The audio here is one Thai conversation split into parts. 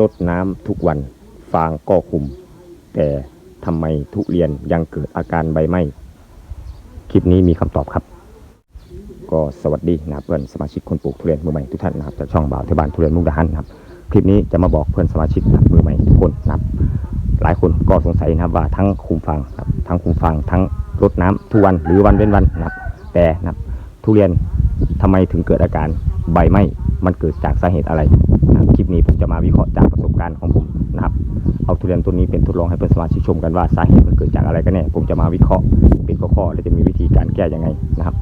ลดน้ำทุกวัน ฟางก็คุม แต่ทำไมทุเรียนยังเกิดอาการใบไหม้คลิปนี้มีคำตอบครับ ก็สวัสดีนะครับเพื่อนสมาชิกคนปลูกทุเรียนมือใหม่ทุกท่านนะครับจากช่องบ่าวเทบานทุเรียนมุกดาหารนะครับคลิปนี้จะมาบอกเพื่อนสมาชิกนะมือใหม่ทุกคนนะครับหลายคนก็สงสัยนะครับว่าทั้งคุมฟางครับทั้งคุมฟางทั้งรดน้ำทุกวันหรือวันเว้นวันนะครับแต่นะครับทุเรียนทำไมถึงเกิดอาการใบไหม้ มันเกิดจากสาเหตุอะไรนะครับคลิปนี้ผมจะมาวิเคราะห์จากประสบการณ์ของผมนะครับ เอาทุเรียนต้นนี้เป็นทดลองให้เพื่อนสมาชิกชมกันว่าสาเหตุมันเกิดจากอะไรกันแน่ผมจะมาวิเคราะห์เป็นข้อๆและจะมีวิธีการแก้ยังไงนะครับ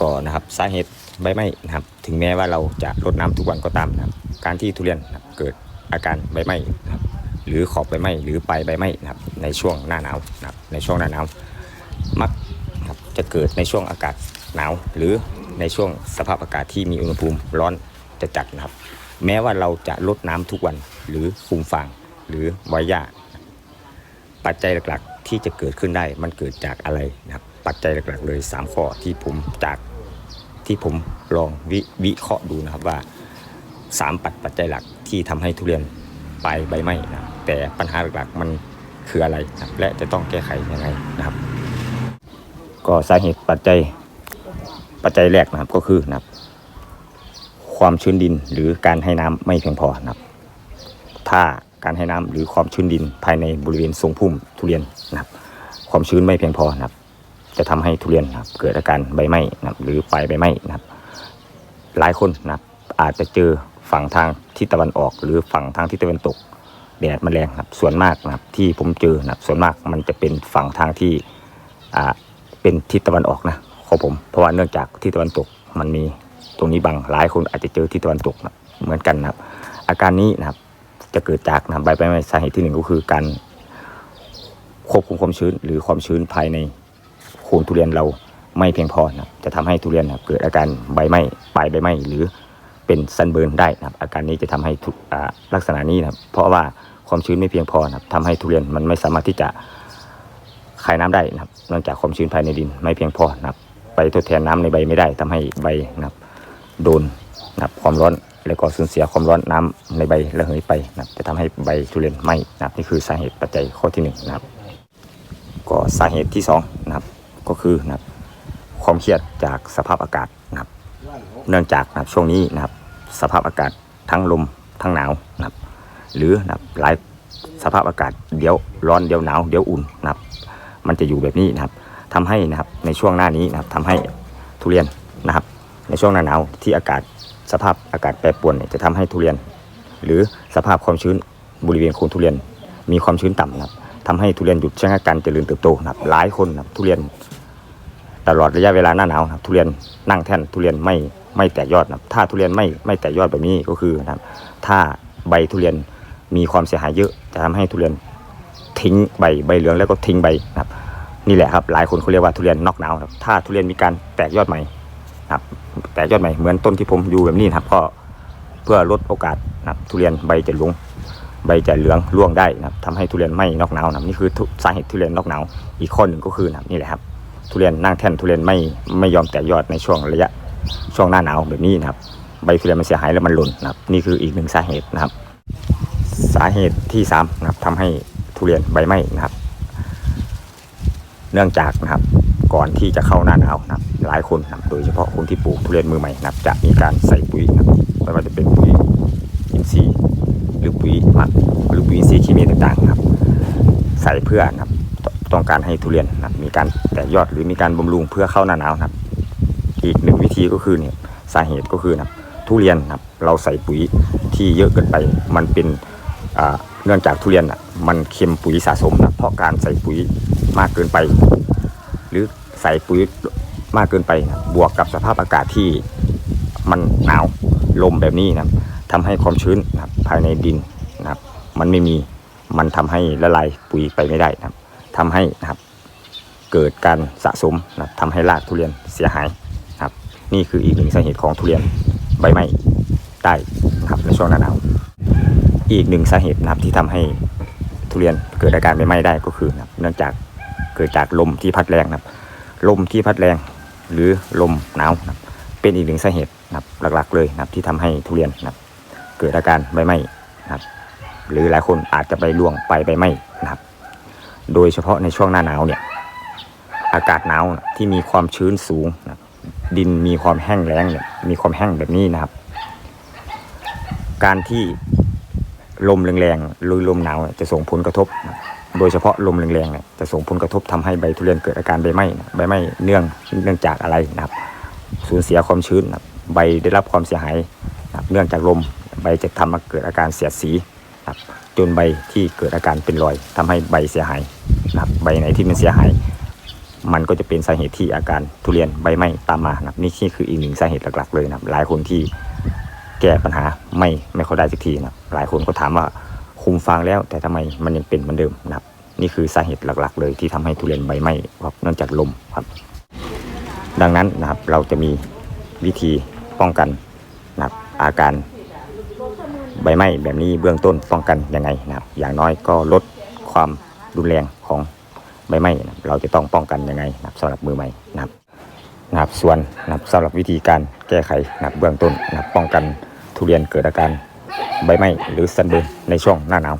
ก็นะครับสาเหตุใบไหม้นะครับ ถึงแม้ว่าเราจะรดน้ำทุกวันก็ตามนะครับ การที่ทุเรียนนเกิดอาการใบไหม้นะครับหรือขอบใบไหม้หรือปลายใบไหม้นะครับในช่วงหน้าหนาวนะครับในช่วงหน้าหนาวมักนะจะเกิดในช่วงอากาศหนาวหรือ ในช่วงสภาพอากาศที่มีอุณหภูมิร้อนจะจัดนะครับ แม้ว่าเราจะลดน้ำทุกวันหรือคุมฟางหรือไว้หญ้าปัจจัยหลักๆ ที่จะเกิดขึ้นได้มันเกิดจากอะไรนะครับ ปัจจัยหลักๆ เลย 3 ข้อที่ผมจากที่ผมลองวิวิเคราะห์ดูนะครับว่า 3 ปัจปัจจัยหลักที่ทำให้ทุเรียนปลายใบไหม้นะแต่ปัญหาหลักๆมันคืออะไรนะรและจะต้องแก้ไขยังไงนะครับ ก็สาเหตุปัจจัย ปัจจัยแรกนะครับก็คือนะครับ ความชื้นดินหรือการให้น้ำไม่เพียงพอนะครับ ถ้าการให้น้ำหรือความชื้นดินภายในบริเวณทรงพุ่มทุเรียนนะครับ ความชื้นไม่เพียงพอนะครับ จะทำให้ทุเรียนนะครับ เกิดอาการใบไหม้นะครับหรือปลายใบไหม้นะครับ หลายคนนะครับ อาจจะเจอฝั่งทางทิศตะวันออก หรือฝั่งทางทิศตะวันตกแดดมันแรงนะครับ ส่วนมากนะครับที่ผมเจอนะครับส่วนมากมันจะเป็นฝั่งทางที่อ่าเป็นทิศตะวันออกนะ ของผม เพราะว่าเนื่องจากทิศตะวันตกมันมีตรงนี้บังหลายคนอาจจะเจอทิศตะวันตกนะเหมือนกันนะครับ อาการนี้นะครับจะเกิดจากนะใบไม้สาเหตุที่หนึ่งก็คือการควบคุมความชื้น หรือความชื้นภายในโคนทุเรียนเราไม่เพียงพอนะครับจะทำให้ทุเรียนนะเกิดอาการใบไหม้ปลายใบไหม้หรือเป็นซันเบิร์นได้นะครับ อาการนี้จะทำให้ลักษณะนี้นะครับ เพราะว่าความชื้นไม่เพียงพอนะครับทำให้ทุเรียนมันไม่สามารถที่จะคายน้ำได้นะครับเนื่องจากความชื้นภายในดินไม่เพียงพอนะครับ ไปทดแทนน้ำในใบไม่ได้ทำให้ใบนะครับโดนนะครับความร้อนแล้วก็สูญเสียความร้อนน้ำในใบระเหยไปนะครับจะทำให้ใบทุเรียนไหม้นะครับนี่คือสาเหตุปัจจัยข้อที่หนึ่งนะครับ ก็สาเหตุที่สองนะครับก็คือนะครับความเครียดจากสภาพอากาศนะครับ เนื่องจากนะครับช่วงนี้นะครับสภาพอากาศทั้งลมทั้งหนาวนะครับหรือนะครับหลายสภาพอากาศเดี๋ยวร้อนเดี๋ยวหนาวเดี๋ยวอุ่นนะครับมันจะอยู่แบบนี้นะครับ ทำให้นะครับในช่วงหน้านี้นะครับทำให้ทุเรียนนะครับ ในช่วงหน้าหนาวที่อากาศสภาพอากาศแปรปรวนเนี่ยจะทำให้ทุเรียน หรือสภาพความชื้นบริเวณโคนทุเรียน มีความชื้นต่ำนะครับทำให้ทุเรียนหยุดชะงักการเจริญเติบโตนะครับหลายคนนะครับทุเรียน ตลอดระยะเวลาหน้าหนาวนะครับทุเรียนนั่งแท่นทุเรียนไม่ไม่แตกยอดนะครับถ้าทุเรียนไม่ไม่แตกยอดแบบนี้ก็คือนะครับถ้าใบทุเรียนมีความเสียหายเยอะจะทำให้ทุเรียนทิ้งใบใบเหลืองแล้วก็ทิ้งใบนะครับ นี่แหละครับหลายคนเขาเรียกว่าทุเรียนนอกหนาวครับถ้าทุเรียนมีการแตกยอดใหม่ครับแตกยอดใหม่เหมือนต้นที่ผมอยู่แบบนี้ครับก็เพื่อลดโอกาสนะทุเรียนใบจะหลวงใบจะเหลืองร่วงได้นะครับทำให้ทุเรียนไม่นอกหนาวนะนี่คือสาเหตุทุเรียนนอกหนาวอีกข้อหนึ่งก็คือนะนี่แหละครับ ทุเรียนนั่งแท่นทุเรียนไม่ไม่ยอมแตกยอดในช่วงระยะช่วงหน้าหนาวแบบนี้นะครับ ใบทุเรียนมันเสียหายแล้วมันหล่นนะครับ นี่คืออีกหนึ่งสาเหตุนะครับ สาเหตุที่สามนะครับทำให้ทุเรียนใบไหม้นะครับ เนื่องจากนะครับก่อนที่จะเข้าหน้าหนาวนะครับหลายคนนะโดยเฉพาะคนที่ปลูกทุเรียนมือใหม่นะครับจะมีการใส่ปุ๋ยนะครับไม่ว่าจะเป็นปุ๋ยอินทรีย์หรือปุ๋ยหมักหรือปุ๋ยอินทรีย์เคมีต่างๆนะครับ ใส่เพื่อนะครับต้องการให้ทุเรียนนะครับมีการแตกยอดหรือมีการบำรุงเพื่อเข้าหน้าหนาวนะครับ อีกหนึ่งวิธีก็คือเนี่ยสาเหตุก็คือนะครับทุเรียนนะครับเราใส่ปุ๋ยที่เยอะเกินไปมันเป็นอ่าเนื่องจากทุเรียนอะมันเค็มปุ๋ยสะสมนะเพราะการใส่ปุ๋ย มากเกินไป หรือใส่ปุ๋ยมากเกินไปนะบวกกับสภาพอากาศที่มันหนาวลมแบบนี้นะครับทำให้ความชื้นนะครับภายในดินนะครับ มันไม่มีมันทำให้ละลายปุ๋ยไปไม่ได้นะครับทำให้นะครับเกิดการสะสมนะครับทำให้รากทุเรียนเสียหายนะครับ นี่คืออีกหนึ่งสาเหตุของทุเรียนใบไหม้ได้นะครับในช่วงหน้าหนาวอีกหนึ่งสาเหตุนะครับที่ทำให้ทุเรียนเกิดอาการใบไหม้ได้ก็คือนะครับเนื่องจาก เกิดจากลมที่พัดแรงนะครับลมที่พัดแรงหรือลมหนาวนะครับเป็นอีกหนึ่งสาเหตุนะครับหลักๆเลยนะครับที่ทำให้ทุเรียนนะครับเกิดอาการใบไหม้นะครับหรือหลายคนอาจจะไปล่วงไปใบไหม้นะครับ โดยเฉพาะในช่วงหน้าหนาวเนี่ยอากาศหนาวที่มีความชื้นสูงนะดินมีความแห้งแล้งเนี่ยมีความแห้งแบบนี้นะครับ การที่ลมแรงๆหรือลมหนาวจะส่งผลกระทบนะ โดยเฉพาะลมแรงๆเนี่ยจะส่งผลกระทบทำให้ใบทุเรียนเกิดอาการใบไหม้ใบไหม้เนื่องเนื่องจากอะไรนะครับ สูญเสียความชื้นใบได้รับความเสียหายเนื่องจากลมใบจะทำให้เกิดอาการเสียดสีครับจนใบที่เกิดอาการเป็นรอยทำให้ใบเสียหายนะครับใบไหนที่มันเสียหาย มันก็จะเป็นสาเหตุที่อาการทุเรียนใบไหม้ตามมานะครับนี่นี่คืออีกหนึ่งสาเหตุหลักๆเลยนะครับหลายคนที่แก้ปัญหาไม่ไม่ค่อยได้สักทีนะครับหลายคนก็ถามว่า คุมฟางแล้ว แต่ทำไมมันยังเป็นเหมือนเดิมนะครับ นี่คือสาเหตุหลักๆ เลยที่ทำให้ทุเรียนใบไหม้ครับเนื่องจากลมครับ ดังนั้นนะครับเราจะมีวิธีป้องกันนะครับอาการใบไหม้แบบนี้เบื้องต้นป้องกันยังไงนะครับ อย่างน้อยก็ลดความรุนแรงของใบไหม้นะครับเราจะต้องป้องกันยังไงนะครับสำหรับมือใหม่นะครับนะครับส่วนนะครับสำหรับวิธีการแก้ไขนะครับเบื้องต้นนะครับป้องกันทุเรียนเกิดอาการ ใบไม้หรือซันเบิร์นในช่วงหน้าหนาว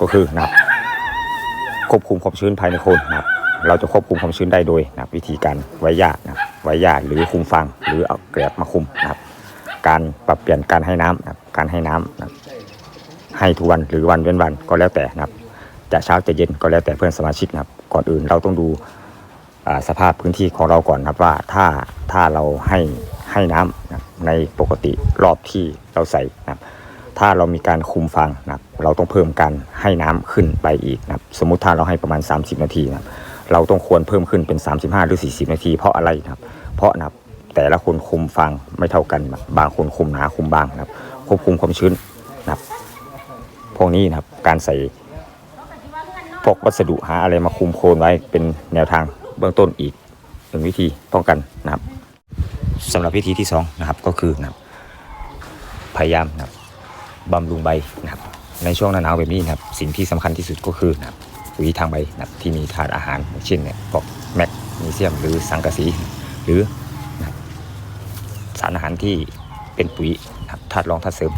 ก็คือนะครับควบคุมความชื้นภายในโคนนะครับเราจะควบคุมความชื้นได้โดยนะวิธีการไว้หญ้านะไว้หญ้าหรือคุมฟางหรือเอาแกลบมาคุมนะครับ การปรับเปลี่ยนการให้น้ำนะการให้น้ำนะให้ทุกวันหรือวันเว้นวันก็แล้วแต่นะครับ จะเช้าจะเย็นก็แล้วแต่เพื่อนสมาชิกนะครับ ก่อนอื่นเราต้องดูสภาพพื้นที่ของเราก่อนนะครับว่าถ้าถ้าเราให้ให้น้ำนะในปกติรอบที่เราใส่นะครับ ถ้าเรามีการคุมฟางนะครับเราต้องเพิ่มการให้น้ำขึ้นไปอีกนะครับสมมุติถ้าเราให้ประมาณ 30 นาทีนะครับเราต้องควรเพิ่มขึ้นเป็น 35 หรือ 40 นาที เพราะอะไรนะครับเพราะนะครับแต่ละคนคุมฟางไม่เท่ากันนะครับบางคนคุมหนาคุมบางนะครับควบคุมความชื้นนะครับพวกนี้นะครับการใส่พวกวัสดุหาอะไรมาคุมโคนไว้เป็นแนวทางเบื้องต้นอีกหนึ่งวิธีป้องกันนะครับสำหรับวิธีที่สองนะครับก็คือนะครับพยายามนะครับ บำรุงใบนะครับในช่วงหน้าหนาวแบบนี้นะครับสิ่งที่สำคัญที่สุดก็คือนะครับปุ๋ยทางใบนะครับที่มีธาตุอาหารเช่นเนี่ยพวกแมกนีเซียมหรือสังกะสีหรือนะครับสารอาหารที่เป็นปุ๋ยนะครับธาตุรองธาตุเสริม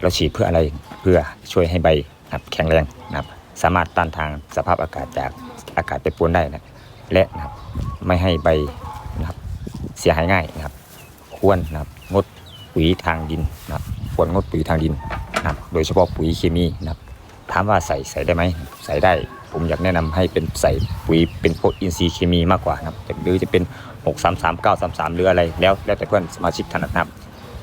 เราฉีดเพื่ออะไรเพื่อช่วยให้ใบนะครับแข็งแรงนะครับสามารถต้านทานสภาพอากาศจากอากาศแปรปวนได้นะและนะครับไม่ให้ใบนะครับเสียหายง่ายนะครับ ควรนะครับงดปุ๋ยทางดินนะครับควรงดปุ๋ยทางดิน นะครับโดยเฉพาะปุ๋ยเคมีนะครับถามว่าใส่ใส่ได้ไหมใส่ได้ผมอยากแนะนำให้เป็นใส่ปุ๋ยเป็นพวกอินทรีย์เคมีมากกว่านะครับหรือจะเป็น 6 3 3 9 3 3 หรืออะไรแล้วแล้วแต่เพื่อนสมาชิกถนัดนะครับ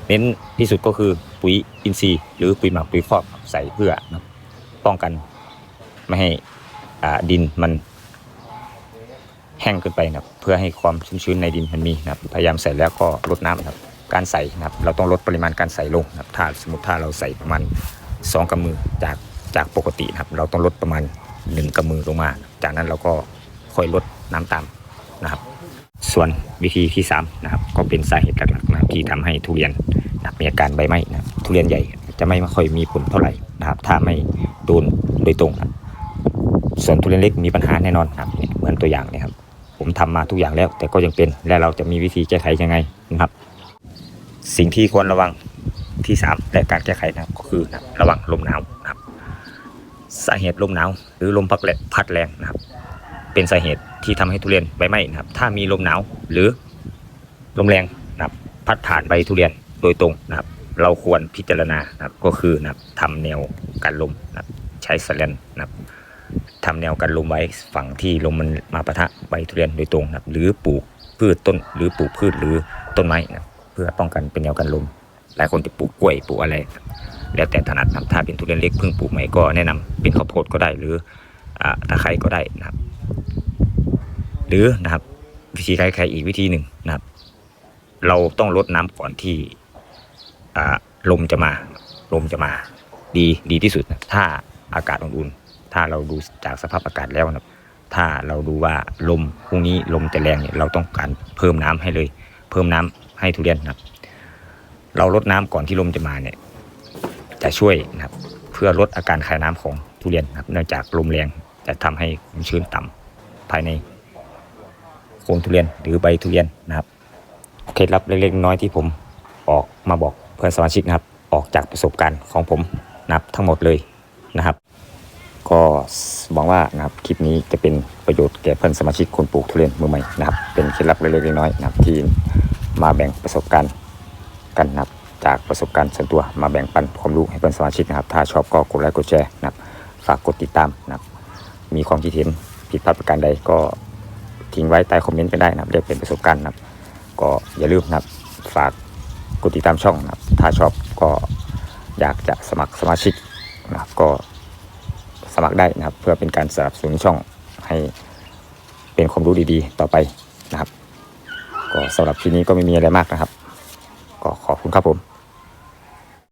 เน้นที่สุดก็คือปุ๋ยอินทรีย์หรือปุ๋ยหมักปุ๋ยคอกใส่เพื่อนะป้องกันไม่ให้ดินมันแห้งเกินไปนะครับเพื่อให้ความชุ่มชื้นในดินมันมีนะครับพยายามใส่แล้วก็ลดน้ำนะครับ การใส่นะครับเราต้องลดปริมาณการใส่ลงนะครับถ้าสมมติถ้าเราใส่ประมาณ2กำมือจากจากปกตินะครับเราต้องลดประมาณ 1กำมือลงมา จากนั้นเราก็ค่อยลดน้ำตามนะครับ ส่วนวิธีที่3นะครับก็เป็นสาเหตุหลักๆนะครับที่ทำให้ทุเรียนนะมีอาการใบไหม้นะทุเรียนใหญ่จะไม่ค่อยมีผลเท่าไหร่นะครับ ถ้าไม่โดนโดยตรงนะส่วนทุเรียนเล็กมีปัญหาแน่นอนนะครับเหมือนตัวอย่างเนี่ยครับ ผมทำมาทุกอย่างแล้ว แต่ก็ยังเป็นและเราจะมีวิธีแก้ไขยังไงนะครับ สิ่งที่ควรระวังที่3และการแก้ไขนะครับก็คือนะระวังลมหนาวนะครับสาเหตุลมหนาวหรือลมพัดแรงพัดแรงนะครับ เป็นสาเหตุที่ทำให้ทุเรียนใบไหม้นะครับ ถ้ามีลมหนาวหรือลมแรงนะครับ พัดผ่านใบทุเรียนโดยตรงนะครับ เราควรพิจารณานะครับก็คือนะครับทำแนวกันลมนะครับใช้สแลนนะครับทำแนวกันลมไว้ฝั่งที่ลมมันมาปะทะใบทุเรียนโดยตรงนะครับ หรือปลูกพืชต้นหรือปลูกพืชหรือต้นไม้นะครับ เพื่อป้องกันเป็นแนวกันลม หลายคนจะปลูกกล้วยปลูกอะไร แล้วแต่ถนัดนะถ้าเป็นทุเรียนเล็กเพิ่งปลูกใหม่ก็แนะนำเป็นข้าวโพดก็ได้หรือตะไคร้ก็ได้นะครับ หรือนะครับ วิธีแก้ไขอีกวิธีหนึ่งนะครับ เราต้องลดน้ำก่อนที่ลมจะมา ลมจะมา ดีดีที่สุดนะถ้าอากาศอุ่นๆถ้าเราดูจากสภาพอากาศแล้วนะครับถ้าเราดูว่าลมพรุ่งนี้ลมจะแรงเนี่ยเราต้องการเพิ่มน้ำให้เลย เพิ่มน้ำ ให้ทุเรียนนะครับ เราลดน้ำก่อนที่ลมจะมาเนี่ย จะช่วยนะครับ เพื่อลดอาการคายน้ำของทุเรียนนะครับ เนื่องจากลมแรงจะทำให้ความชื้นต่ำภายในโคนทุเรียนหรือใบทุเรียนนะครับเคล็ดลับเล็กๆน้อยที่ผมออกมาบอกเพื่อนสมาชิกนะครับ ออกจากประสบการณ์ของผมนะครับทั้งหมดเลยนะครับ ก็หวังว่านะครับคลิปนี้จะเป็นประโยชน์แก่เพื่อนสมาชิกคนปลูกทุเรียนมือใหม่นะครับ เป็นเคล็ดลับเล็กๆน้อยๆนะครับที่ มาแบ่งประสบการณ์กันนะครับจากประสบการณ์ส่วนตัวมาแบ่งปันความรู้ให้เพื่อนสมาชิกนะครับ ถ้าชอบก็กดไลค์กดแชร์นะครับฝากกดติดตามนะครับ มีความคิดเห็นผิดพลาดประการใดก็ทิ้งไว้ใต้คอมเมนต์ก็ได้นะครับเรียกเป็นประสบการณ์นะครับ ก็อย่าลืมนะครับฝากกดติดตามช่องนะครับ ถ้าชอบก็อยากจะสมัครสมาชิกนะครับก็สมัครได้นะครับ เพื่อเป็นการสนับสนุนช่องให้เป็นความรู้ดีๆ ต่อไปนะครับ ก็สำหรับทีนี้ก็ไม่มีอะไรมากนะครับ ก็ขอบคุณครับผม